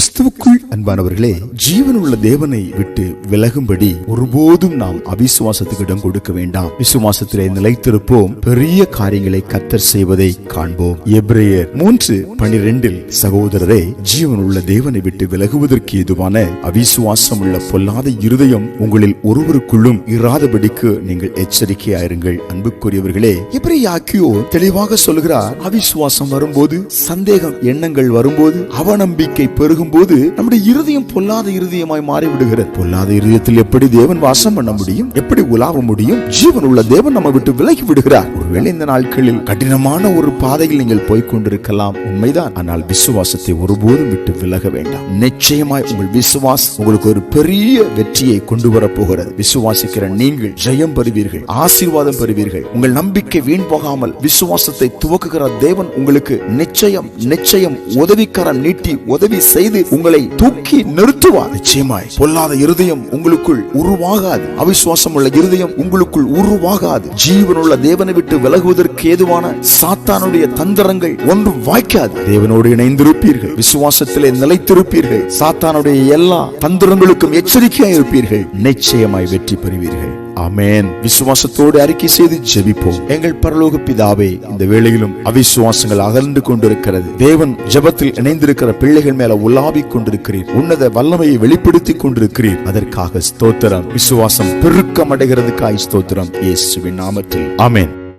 கிறிஸ்துவுக்குள் அன்பானவர்களே ஜீவனுள்ள தேவனை விட்டு விலகும்படி ஒருபோதும் நாம் அவிசுவாசத்துக்கு இடம் கொடுக்க வேண்டாம். விசுவாசத்திலே நிலைத்திருப்போம். பெரிய காரியங்களை கத்தர் செய்வதை காண்போம். எப்ரேயர் மூன்று பனிரெண்டில் சகோதரரே ஜீவனுள்ள தேவனை விட்டு விலகுவதற்கு ஏதுவான அவிசுவாசம் உள்ள பொல்லாத இருதயம் உங்களில் ஒருவருக்குள்ளும் இராதபடிக்கு நீங்கள் எச்சரிக்கையாயிருங்கள். அன்புக்குரியவர்களே எப்ரேயாக்கியோ தெளிவாக சொல்கிறார் அவிசுவாசம் வரும்போது சந்தேகம் எண்ணங்கள் வரும்போது அவநம்பிக்கை பெருகும் போது நம்முடைய இருதயம் பொல்லாத இருதயமாய் மாறிவிடுகிறது. பொல்லாத இருதயத்தில் எப்படி தேவன் வாசம் பண்ண முடியும்? எப்படி உலாவ முடியும்? ஜீவன் உள்ள தேவன் நம்ம விட்டு விலகி விடுகிறார். ஒருவேளை இந்த நாட்களில் கடினமான ஒரு பாதையில் நீங்கள் போய்க் கொண்டிருக்கலாம் உண்மைதான். ஆனால் விசுவாசத்தை ஒருபோதும் விட்டு விலக வேண்டாம். நிச்சயமாய் உங்கள் விசுவாசம் உங்களுக்கு ஒரு பெரிய வெற்றியை கொண்டு வர போகிறது விசுவாசிக்கிற நீங்கள் ஜெயம் பெறுவீர்கள். ஆசீர்வாதம் பெறுவீர்கள். உங்கள் நம்பிக்கை வீண் போகாமல் விசுவாசத்தை துவக்குகிற தேவன் உங்களுக்கு நிச்சயம் நிச்சயம் உதவிக்கரம் நீட்டி உதவி செய்து உங்களை தூக்கி நிறுத்துவார். நிச்சயமாய். பொல்லாத இருதயம் உங்களுக்குள் உருவாகாது. அவிசுவாசம் உள்ள இருதயம் உங்களுக்குள் உருவாகாது. ஜீவனுள்ள தேவனை விட்டு விலகுவதற்கு ஏதுவான சாத்தானுடைய தந்திரங்கள் ஒன்றும் வாய்க்காது. தேவனோடு இணைந்திருப்பீர்கள். விசுவாசத்திலே நிலைத்திருப்பீர்கள். சாத்தானுடைய எல்லா தந்திரங்களுக்கும் எச்சரிக்கையாய் இருப்பீர்கள். நிச்சயமாய் வெற்றி பெறுவீர்கள். ஆமென். விசுவாசத்தோடு அறிக்கை செய்து ஜெபிப்போம். எங்கள் பரலோக பிதாவே இந்த வேளையிலும் அவிசுவாசங்கள் அகன்று கொண்டிருக்கிறது. தேவன் ஜெபத்தில் இணைந்திருக்கிற பிள்ளைகள் மேல உலாவிக் கொண்டிருக்கிறீர். உன்னத வல்லமையை வெளிப்படுத்திக் கொண்டிருக்கிறீர். அதற்காக ஸ்தோத்திரம். விசுவாசம் பெருக்கம் அடைகிறதுக்காய் ஸ்தோத்திரம். இயேசுவின் நாமத்தில். ஆமென்.